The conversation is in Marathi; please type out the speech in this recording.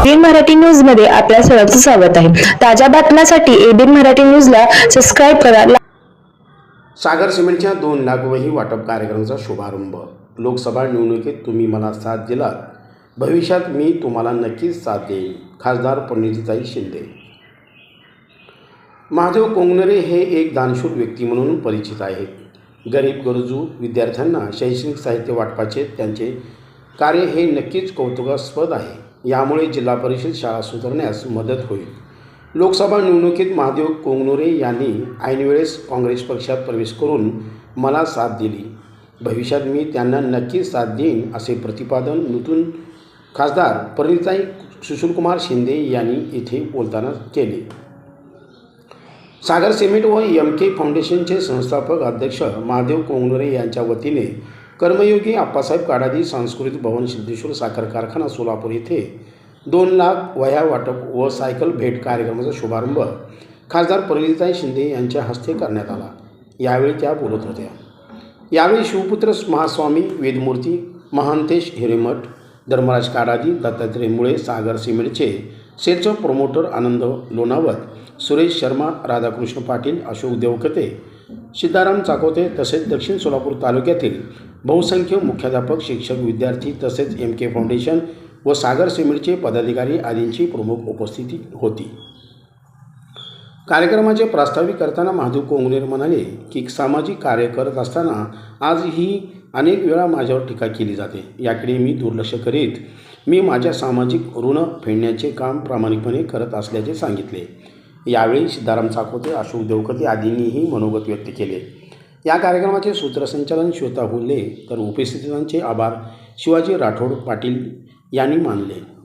एबीएन मराठी न्यूजमध्ये आपल्या सर्वांचं स्वागत आहे. ताज्या बातम्यांसाठी एबीएन मराठी न्यूजला सबस्क्राईब करा. सागर सिमेंटच्या दोन लाख वही वाटप कार्यक्रमाचा शुभारंभ. लोकसभा निवडणुकीत तुम्ही मला साथ दिलात. भविष्यात मी तुम्हाला नक्कीच साथ देईन. खासदार पंडितताई शिंदे. महादेव कोंगनरे हे एक दानशूर व्यक्ती म्हणून परिचित आहेत. गरीब गरजू विद्यार्थ्यांना शैक्षणिक साहित्य वाटपाचे त्यांचे कार्य हे नक्कीच कौतुकास्पद आहे. यामुळे जिल्हा परिषद शाळा सुधारण्यास मदत होईल. लोकसभा निवडणुकीत महादेव कोंगनोरे यांनी ऐनवेळेस काँग्रेस पक्षात प्रवेश करून मला साथ दिली. भविष्यात मी त्यांना नक्कीच साथ देईन असे प्रतिपादन नूतन खासदार परिणिताई सुशीलकुमार शिंदे यांनी इथे बोलताना केले. सागर सिमेंट व एम के फाउंडेशनचे संस्थापक अध्यक्ष महादेव कोंगनोरे यांच्या वतीने कर्मयोगी आप्पासाहेब काडादी सांस्कृतिक भवन सिद्धेश्वर साखर कारखाना सोलापूर येथे दोन लाख वह्या वाटप व सायकल भेट कार्यक्रमाचा शुभारंभ खासदार परिणिताई शिंदे यांच्या हस्ते करण्यात आला. यावेळी त्या बोलत होत्या. यावेळी शिवपुत्र महास्वामी वेदमूर्ती महांतेश हिरेमठ धर्मराज काडादी दत्तात्रय मुळे सागर सिमेंटचे सेटचं प्रमोटर आनंद लोणावत सुरेश शर्मा राधाकृष्ण पाटील अशोक देवकते सिद्धाराम चाकोते तसेच दक्षिण सोलापूर तालुक्यातील बहुसंख्य मुख्याध्यापक शिक्षक विद्यार्थी तसेच एम के फाउंडेशन व सागर सिमेंटचे पदाधिकारी आदींची प्रमुख उपस्थिती होती. कार्यक्रमाचे प्रास्ताविक करताना महादेव कोंगलेर म्हणाले की सामाजिक कार्य करत असताना आजही अनेक वेळा माझ्यावर टीका केली जाते. याकडे मी दुर्लक्ष करीत मी माझ्या सामाजिक ऋण फेडण्याचे काम प्रामाणिकपणे करत असल्याचे सांगितले. यावेळी सिद्धाराम चाकोते अशोक देवकते आदींनीही मनोगत व्यक्त केले. या कार्यक्रमाचे सूत्रसंचालन श्वेता हुल्ले तर उपस्थितांचे आभार. शिवाजी राठोड पाटील यांनी मानले.